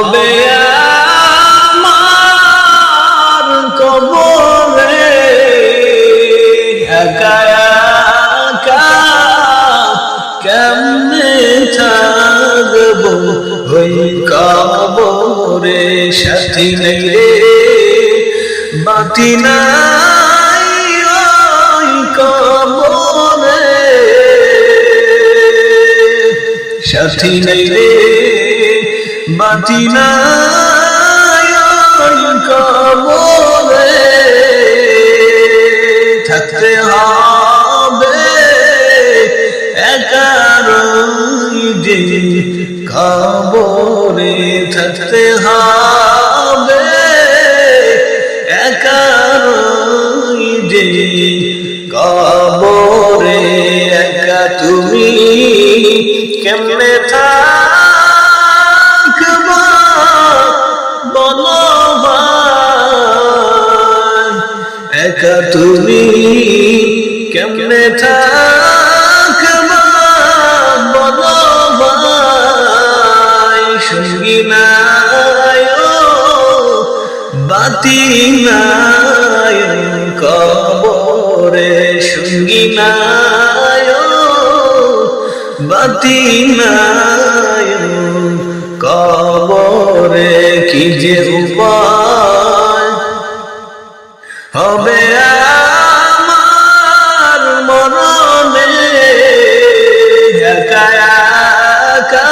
হবে আমার কবরে। নেই রে বাতি নাই। ওই কবরে। সাথী নেই। রে ওই কবরে থাকতে হবে। একারই যে কবরে থাকতে হবে। একারই যে কবরে একা তুমি কেমনে থাকবা বলো ভাই সঙ্গী নাই বাতি নাই কবরে। সঙ্গী নাই বাতি নাই কবরে। কি যে উপায়? একা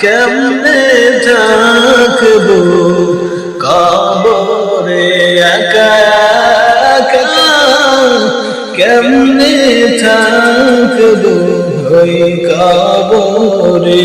কেমনে থাকব কবরে একা কেমনে থাকব ওই কবরে